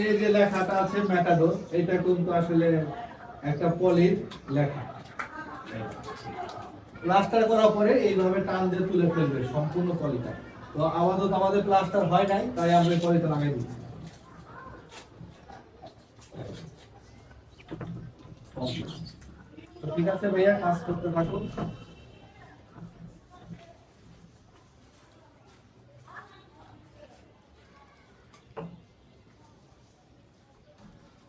এই যে লেখাটা আছে ম্যাটাডোর এটা কিন্তু আসলে একটা পলির লেখা। প্লাস্টার করার পরে এইভাবে টান দিয়ে তুলে ফেলবে, সম্পূর্ণ পলিটা তো আপাতত আমাদের প্লাস্টার হয় নাই, তাই আমরা পলিটা লাগাই দিচ্ছি ঠিক আছে ভাইয়া, কাজ করতে থাকুন।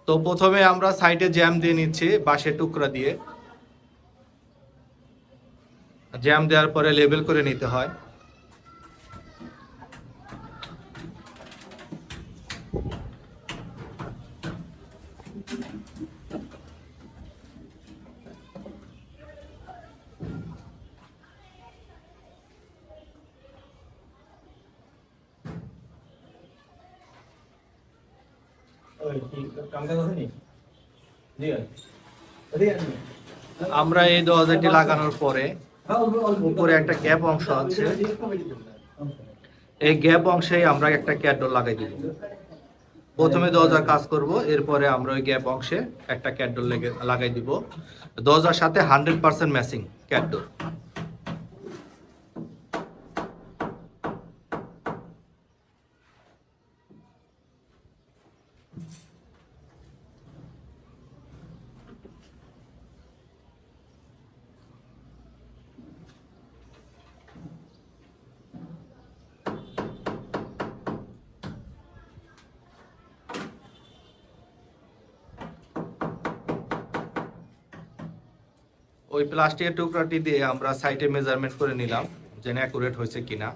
তো প্রথমে আমরা সাইডে জ্যাম দিয়ে নিচ্ছি বাঁশের টুকরা দিয়ে। জ্যাম দেওয়ার পরে লেবেল করে নিতে হয়। আমরা এই দরজাটি লাগানোর পরে উপরে একটা গ্যাপ অংশ আছে। এই গ্যাপ অংশে আমরা একটা ক্যাডোর লাগাই দিব। প্রথমে দরজার কাজ করব, এরপরে আমরা ওই গ্যাপ অংশে একটা ক্যাডোর লেগে লাগাই দিব। দরজার সাথে হান্ড্রেড পার্সেন্ট ম্যাচিং ক্যাডোর ওই প্লাস্টিকের টুকরাটি দিয়ে আমরা সাইডে মেজারমেন্ট করে নিলাম যেন অ্যাকুরেট হয়েছে কিনা।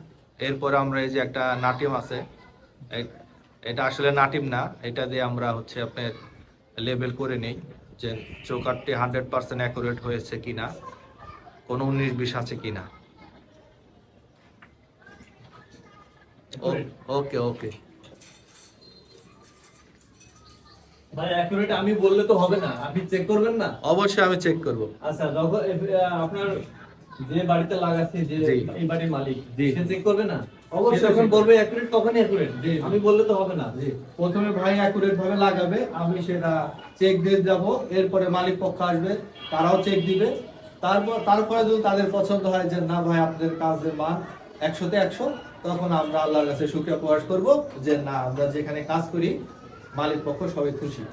এরপরে আমরা এই যে একটা নাটিম আছে এটা আসলে নাটিম না এটা দিয়ে আমরা হচ্ছে আপনার লেবেল করে নেই যে চৌকাটটি হান্ড্রেড পার্সেন্ট অ্যাকুরেট হয়েছে কিনা কোনো উনিশ বিশ আছে কিনা। ও- ওকে ওকে ভাই অ্যাকুরেট আমি বললে তো হবে না আপনি চেক করবেন না? অবশ্যই আমি চেক করব। আচ্ছা আপনার যে বাড়িতে লাগাচ্ছে যে। এই বাড়ির মালিক সে চেক করবে না? অবশ্যই সে বলবে অ্যাকুরেট তখনই অ্যাকুরেট জি, জি। আমি বললে তো হবে না। প্রথমে ভাই অ্যাকুরেট ভাবে লাগাবে আমি সেটা চেক দিয়ে যাব এরপরে মালিক পক্ষ আসবে তারাও চেক দিবে। তারপর তারপরে যদি তাদের পছন্দ হয় যে না ভাই আপনাদের কাজের মান একশোতে একশো তখন আমরা আল্লাহর কাছে শুক্রিয়া প্রকাশ করব যে না আমরা যেখানে কাজ করি মালিক পক্ষ সবাই খুশি।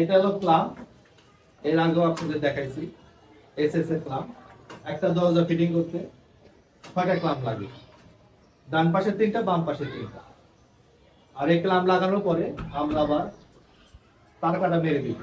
এটা হলো প্লাম এর আগেও আপনাদের দেখাইছি। এস এস এ প্লাম একটা দরজা ফিটিং করতে ছয়টা ক্লাম লাগে? ডান পাশে তিনটা, বাম পাশে তিনটা। আর এই ক্লাম লাগানোর পরে আমরা আবার তার কাটা মেরে দিই